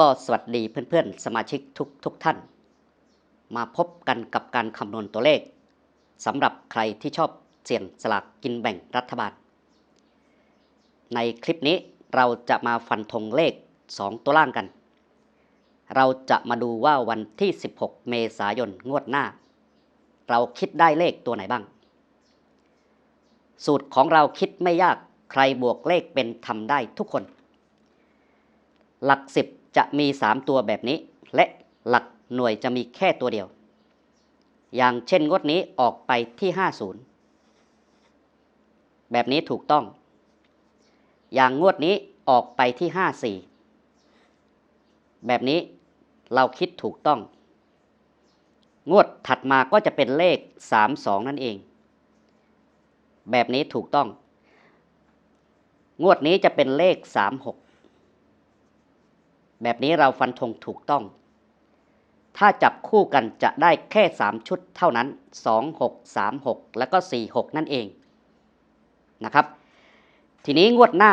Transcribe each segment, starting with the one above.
ก็สวัสดีเพื่อนๆ สมาชิกทุกทุกท่าน มาพบกันกับการคำนวณตัวเลขสำหรับใครที่ชอบเสี่ยงสลากกินแบ่งรัฐบาล ในคลิปนี้เราจะมาฟันธงเลข 2 ตัวล่างกัน เราจะมาดูว่าวันที่ 16 เมษายนงวดหน้า เราคิดได้เลขตัวไหนบ้าง สูตรของเราคิดไม่ยากใครบวกเลขเป็นทำได้ทุกคน หลักสิบ จะมี 3 ตัวแบบนี้ และหลักหน่วยจะมีแค่ตัวเดียว อย่างเช่นงวดนี้ออกไปที่ 50 แบบนี้ถูกต้อง อย่างงวดนี้ออกไปที่ 54 แบบนี้เราคิดถูกต้อง งวดถัดมาก็จะเป็นเลข 32 นั่นเอง แบบนี้ถูกต้อง งวดนี้จะเป็นเลข 36 แบบนี้เราฟันธงถูกต้อง ถ้าจับคู่กันจะได้แค่ 3 ชุดเท่านั้น 2 6 3 6 แล้วก็ 4 6 นั่นเองนะครับ ทีนี้งวดหน้า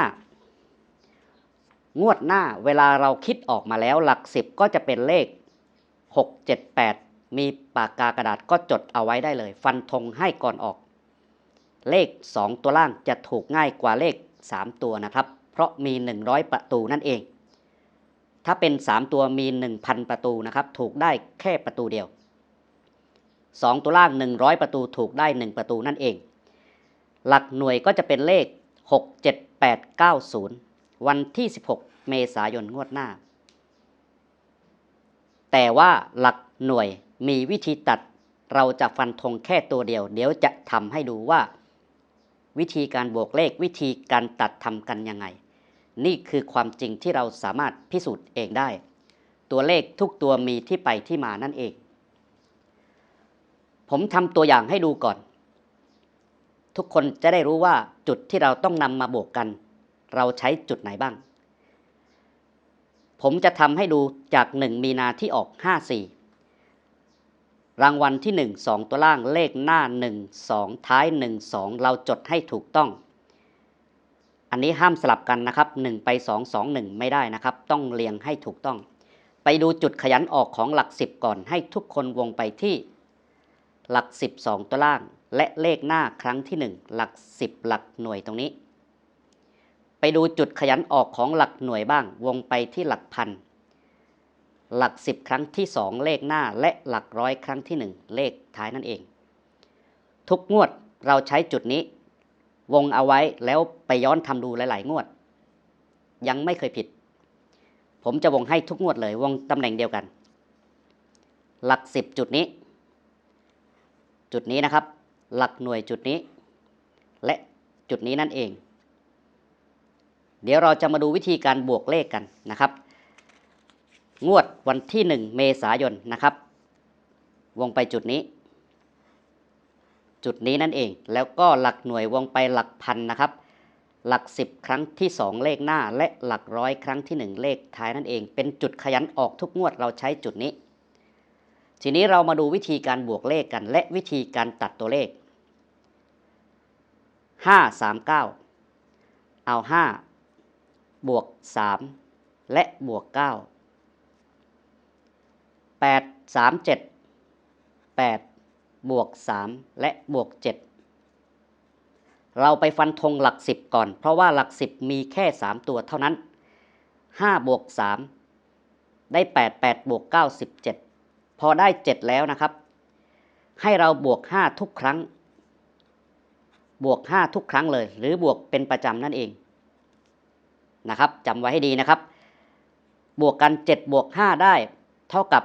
งวดหน้าเวลาเราคิดออกมาแล้วหลัก 10 ก็จะเป็นเลข 6 7 8 มีปากกากระดาษก็จดเอาไว้ได้เลย ฟันธงให้ก่อนออก เลข 2 ตัวล่างจะถูกง่ายกว่าเลข 3 ตัวนะครับ เพราะมี 100 ประตูนั่นเอง ถ้าเป็น 3 ตัวมี 1,000 ประตูนะครับถูกได้แค่ประตูเดียว 2 ตัวล่าง 100 ประตูถูกได้ 1 ประตูนั่นเอง หลักหน่วยก็จะเป็นเลข 6 7 8 9 0 วันที่ 16 เมษายนงวดหน้า แต่ว่าหลักหน่วยมีวิธีตัดเราจะฟันธงแค่ตัวเดียว เดี๋ยวจะทำให้ดูว่า วิธีการบวกเลขวิธีการตัดทำกันยังไง นี่คือความจริงที่เราสามารถพิสูจน์เองได้ ตัวเลขทุกตัวมีที่ไปที่มานั่นเอง ผมทำตัวอย่างให้ดูก่อน ทุกคนจะได้รู้ว่าจุดที่เราต้องนำมาบวกกัน เราใช้จุดไหนบ้าง ผมจะทำให้ดูจาก 1 มีนาที่ออก 54 รางวัลที่ 1 2 ตัวล่างเลขหน้า 1 2 ท้าย 1 2 เราจดให้ถูกต้อง อันนี้ห้ามสลับกันนะครับ 1 ไป 2 2 1 ไม่ได้นะครับ ต้องเรียงให้ถูกต้อง ไปดูจุดขยันออกของหลัก 10 ก่อนให้ทุกคนวงไปที่หลัก 12 ตัวล่าง และเลขหน้าครั้งที่ 1 หลัก 10 หลักหน่วยตรงนี้ ไปดูจุดขยันออกของหลักหน่วยบ้าง วงไปที่หลักพัน หลัก 10 ครั้งที่ 2 เลขหน้าและหลักร้อยครั้งที่ 1 เลขท้ายนั่นเอง ทุกงวดเราใช้จุดนี้ วงเอาไว้แล้วไปย้อนทำดูหลาย ๆ งวด ยังไม่เคยผิด ผมจะวงให้ทุกงวดเลยวงตำแหน่งเดียวกัน หลัก10จุดนี้ จุดนี้นะครับ หลักหน่วยจุดนี้ และจุดนี้นั่นเอง เดี๋ยวเราจะมาดูวิธีการบวกเลขกันนะครับ งวดวันที่ 1 เมษายนนะครับ วงไปจุดนี้ จุดนี้นั่นเอง แล้วก็หลักหน่วยวงไปหลักพันนะครับ หลัก 10 ครั้งที่ 2 เลขหน้า และหลักร้อยครั้งที่ 1 เลขท้ายนั่นเอง เป็นจุดขยันออกทุกงวดเราใช้จุดนี้ ทีนี้เรามาดูวิธีการบวกเลขกัน และวิธีการตัดตัวเลข 5 3 9 เอา 5 บวก 3 และบวก 9 8 3 7 8 บวก 3 และบวก 7 เราไปฟันธงหลัก 10 ก่อน เพราะว่าหลัก 10 มีแค่ 3 ตัวเท่านั้น 5 บวก 3 ได้ 8 8 บวก 9 17 พอได้ 7 แล้วนะครับ ให้เราบวก 5 ทุกครั้ง บวก 5 ทุกครั้งเลย หรือบวกเป็นประจำนั่นเองนะครับจำไว้ให้ดีนะครับ บวกกัน 7 บวก 5 ได้ เท่ากับ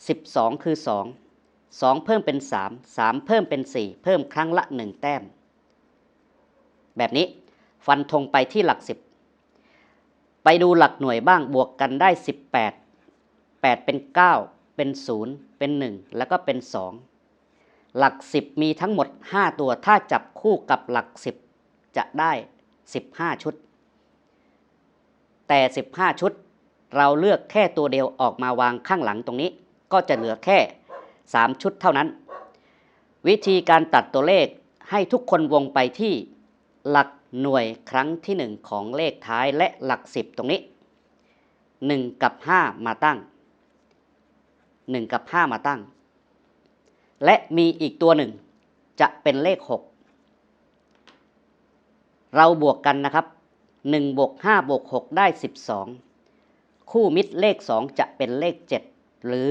12 คือ 2 2 เพิ่มเป็น 3 3 เพิ่มเป็น 4 เพิ่มครั้งละ 1 แต้ม แบบนี้ฟันธงไปที่หลัก 10 ไปดูหลักหน่วยบ้างบวกกันได้ 18 8 เป็น 9 เป็น 0 เป็น 1 แล้วก็เป็น 2 หลัก 10 มีทั้งหมด 5 ตัวถ้าจับคู่กับหลัก 10 จะได้ 15 ชุด แต่ 15 ชุด เราเลือกแค่ตัวเดียวออกมาวางข้างหลังตรงนี้ ก็จะเหลือแค่ 3 ชุดเท่านั้น วิธีการตัดตัวเลขให้ทุกคนวงไปที่หลักหน่วยครั้งที่ 1 ของเลขท้ายและหลัก 10 ตรงนี้ 1 กับ 5 มาตั้ง 1 กับ 5 มาตั้ง และมีอีกตัวหนึ่ง จะเป็นเลข 6 เราบวกกันนะครับ1บวก5บวก6ได้ 12 คู่มิตรเลข 2 จะเป็นเลข 7 หรือ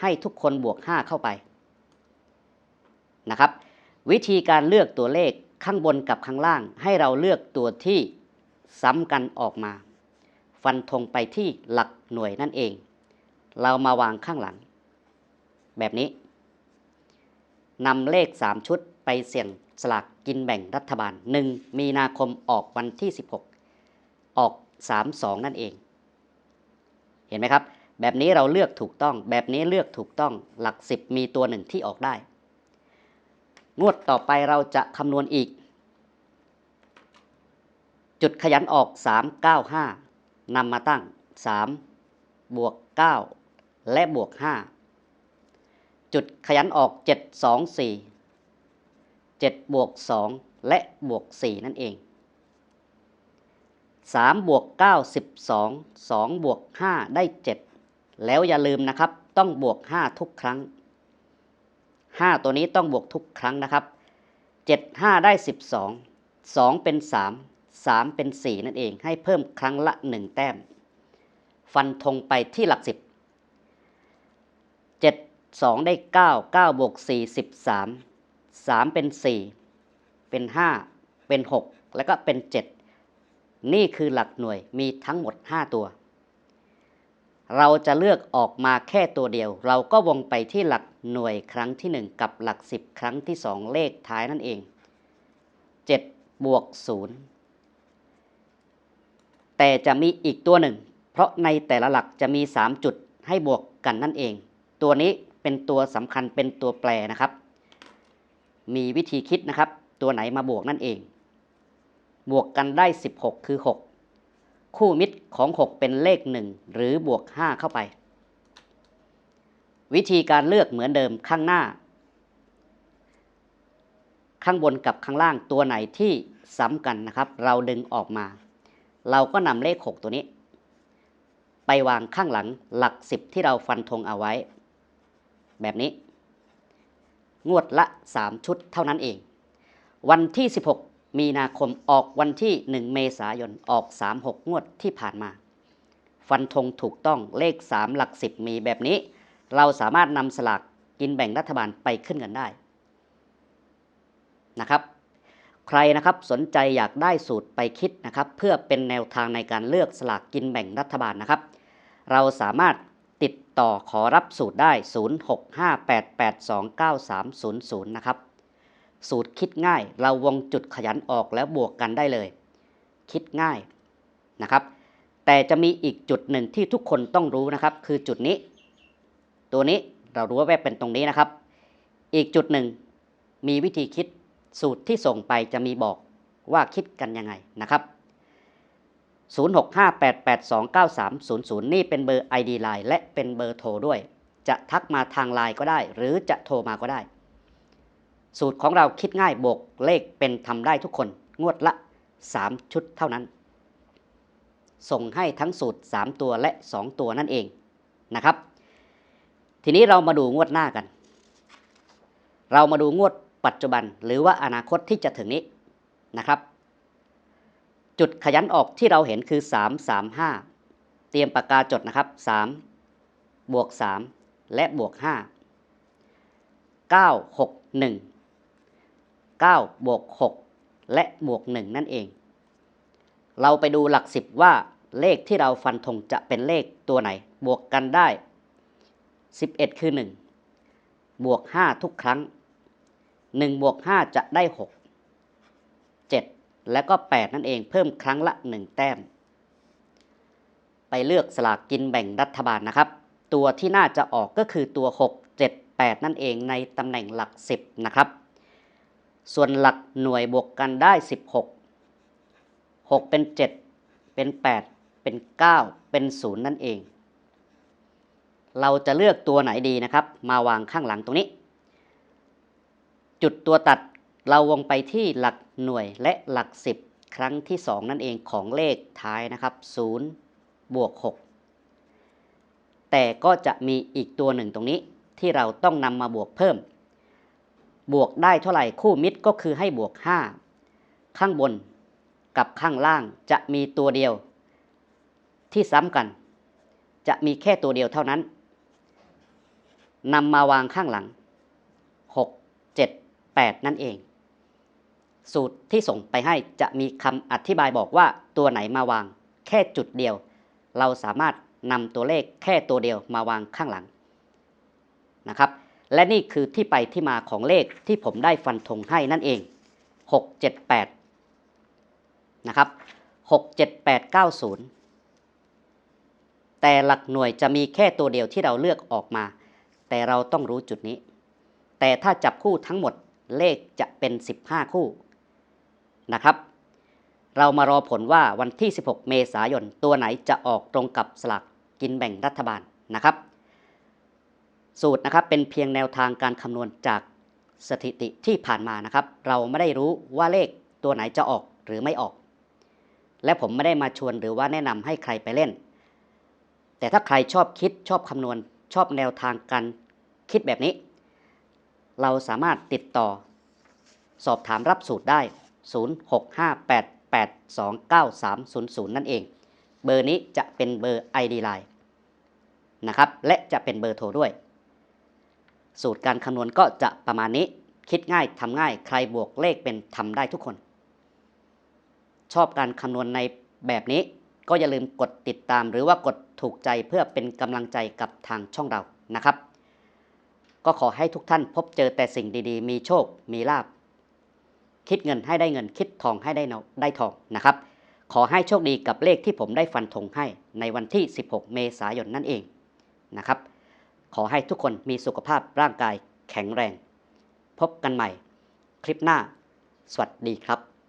ให้ทุกคนบวก 5 เข้าไปนะครับ วิธีการเลือกตัวเลขข้างบนกับข้างล่าง ให้เราเลือกตัวที่ซ้ำกันออกมา ฟันธงไปที่หลักหน่วยนั่นเอง เรามาวางข้างหลัง แบบนี้นำเลข 3 ชุดไปเสี่ยงสลากกินแบ่งรัฐบาล 1 มีนาคมออกวันที่ 16 ออก 32 นั่นเอง เห็นไหมครับ แบบนี้เราเลือกถูกต้อง แบบนี้เลือกถูกต้อง หลัก10มีตัวหนึ่งที่ออกได้ งวดต่อไปเราจะคำนวณอีก จุดขยันออก 395นำมาตั้ง 3 บวก 9 และบวก 5 จุดขยันออก 724 7 บวก 2 และบวก 4 นั่นเอง3บวก9 12 2บวก5ได้ 7 แล้วอย่าลืมนะครับ ต้องบวก 5 ทุกครั้ง 5 ตัวนี้ต้องบวกทุกครั้งนะครับ 7 5 ได้ 12 2 เป็น 3 3 เป็น 4 นั่นเองให้เพิ่มครั้งละ 1 แต้ม ฟันธงไปที่หลัก 10 7 2 ได้ 9 9 บวก 4 13 3 เป็น 4 เป็น 5 เป็น 6 แล้วก็เป็น 7 นี่คือหลักหน่วยมีทั้งหมด 5 ตัว เราจะเลือกออกมาแค่ตัวเดียว เราก็วงไปที่หลักหน่วยครั้งที่ 1 กับหลัก 10 ครั้งที่ 2 เลขท้ายนั่นเอง 7 บวก 0 แต่จะมีอีกตัวหนึ่ง เพราะในแต่ละหลักจะมี 3 จุดให้บวกกันนั่นเอง ตัวนี้เป็นตัวสำคัญเป็นตัวแปรนะครับ มีวิธีคิดนะครับ ตัวไหนมาบวกนั่นเอง บวกกันได้ 16 คือ 6 คู่มิตรของ 6 เป็นเลข 1 หรือบวก 5 เข้าไป วิธีการเลือกเหมือนเดิมข้างหน้า ข้างบนกับข้างล่างตัวไหนที่ซ้ำกันนะครับ เราดึงออกมา เราก็นำเลข 6 ตัวนี้ ไปวางข้างหลังหลัก 10 ที่เราฟันธงเอาไว้ แบบนี้ งวดละ 3 ชุดเท่านั้นเอง วันที่ 16 มีนาคมออกวันที่ 1 เมษายนออก 36 งวดที่ผ่านมา ฟันธงถูกต้องเลข 3 หลัก 10 มีแบบนี้ เราสามารถนำสลากกินแบ่งรัฐบาลไปขึ้นเงินได้นะครับใครนะครับสนใจอยากได้สูตรไปคิดนะครับ เพื่อเป็นแนวทางในการเลือกสลากกินแบ่งรัฐบาลนะครับ เราสามารถติดต่อขอรับสูตรได้ 0658829300 นะครับ สูตรคิดง่าย เราวงจุดขยันออกแล้วบวกกันได้เลย คิดง่ายนะครับ แต่จะมีอีกจุดหนึ่งที่ทุกคนต้องรู้นะครับ คือจุดนี้ ตัวนี้เรารู้ว่าแวบเป็นตรงนี้นะครับ อีกจุดหนึ่งมีวิธีคิดสูตรที่ส่งไปจะมีบอกว่าคิดกันยังไงนะครับ 0658829300 นี่เป็นเบอร์ ID Line และเป็นเบอร์โทรด้วย จะทักมาทางไลน์ก็ได้ หรือจะโทรมาก็ได้ สูตรของเราคิดง่ายบวกเลขเป็นทำได้ทุกคน งวดละ 3 ชุดเท่านั้น ส่งให้ทั้งสูตร 3 ตัวและ 2 ตัวนั่นเองนะครับ ทีนี้เรามาดูงวดหน้ากัน เรามาดูงวดปัจจุบันหรือว่าอนาคตที่จะถึงนี้นะครับ จุดขยันออกที่เราเห็นคือ 3 3 5 เตรียมปากกาจดนะครับ 3 บวก 3 และบวก 5 9 6 1 9 บวก 6 และบวก 1 นั่นเอง เราไปดูหลัก 10 ว่าเลขที่เราฟันธงจะเป็นเลขตัวไหน บวกกันได้ 11 คือ 1 บวก 5 ทุกครั้ง 1 บวก 5 จะได้ 6 7 แล้วก็ 8 นั่นเองเพิ่มครั้งละ 1 แต้ม ไปเลือกสลากกินแบ่งรัฐบาลนะครับ ตัวที่น่าจะออกก็คือตัว 6 7 8 นั่นเองในตำแหน่งหลัก 10 นะครับ ส่วนหลักหน่วยบวกกันได้ 16 6 เป็น 7 เป็น 8 เป็น 9 เป็น 0 นั่นเอง เราจะเลือกตัวไหนดีนะครับ มาวางข้างหลังตรงนี้ จุดตัวตัดเราวงไปที่หลักหน่วยและหลัก 10 ครั้งที่ 2 นั่นเองของเลขท้ายนะครับ 0 บวก 6 แต่ก็จะมีอีกตัวหนึ่งตรงนี้ที่เราต้องนำมาบวกเพิ่ม บวกได้เท่าไหร่คู่มิตรก็คือให้บวก 5 ข้างบนกับข้างล่างจะมีตัวเดียว ที่ซ้ำกัน จะมีแค่ตัวเดียวเท่านั้นนำมาวางข้างหลัง 6 7 8 นั่นเอง สูตรที่ส่งไปให้จะมีคำอธิบายบอกว่าตัวไหนมาวาง แค่จุดเดียว เราสามารถนำตัวเลขแค่ตัวเดียวมาวางข้างหลังนะครับ และนี่คือที่ไปที่มาของเลขที่ผมได้ฟันธงให้นั่นเอง 6 7 8 นะครับ 6 7 8 9 0 แต่หลักหน่วยจะมีแค่ตัวเดียวที่เราเลือกออกมา แต่เราต้องรู้จุดนี้ แต่ถ้าจับคู่ทั้งหมดเลขจะเป็น 15 คู่นะครับ เรามารอผลว่าวันที่ 16 เมษายน ตัวไหนจะออกตรงกับสลากกินแบ่งรัฐบาลนะครับ สูตรนะครับเป็นเพียงแนวทางการคำนวณจากสถิติที่ผ่านมานะครับ เราไม่ได้รู้ว่าเลขตัวไหนจะออกหรือไม่ออก และผมไม่ได้มาชวนหรือว่าแนะนำให้ใครไปเล่น แต่ถ้าใครชอบคิดชอบคำนวณ ชอบแนวทางการคิดแบบนี้ เราสามารถติดต่อ สอบถามรับสูตรได้ 0658829300 นั่นเอง เบอร์นี้จะเป็นเบอร์ ID Line นะครับ และจะเป็นเบอร์โทรด้วย สูตรการคำนวณก็จะประมาณนี้ คิดง่ายทำง่าย ใครบวกเลขเป็นทำได้ทุกคน ชอบการคำนวณในแบบนี้ ก็อย่าลืมกดติดตาม หรือว่ากดถูกใจเพื่อเป็นกำลังใจกับทางช่องเรานะครับ ก็ขอให้ทุกท่านพบเจอแต่สิ่งดีๆ มีโชค มีลาบ คิดเงินให้ได้เงิน คิดทองให้ได้ได้ทองนะครับ ขอให้โชคดีกับเลขที่ผมได้ฟันธงให้ในวันที่ 16 เมษายนนั่นเองนะครับ ขอให้ทุกคนมีสุขภาพร่างกายแข็งแรง พบกันใหม่ คลิปหน้า สวัสดีครับ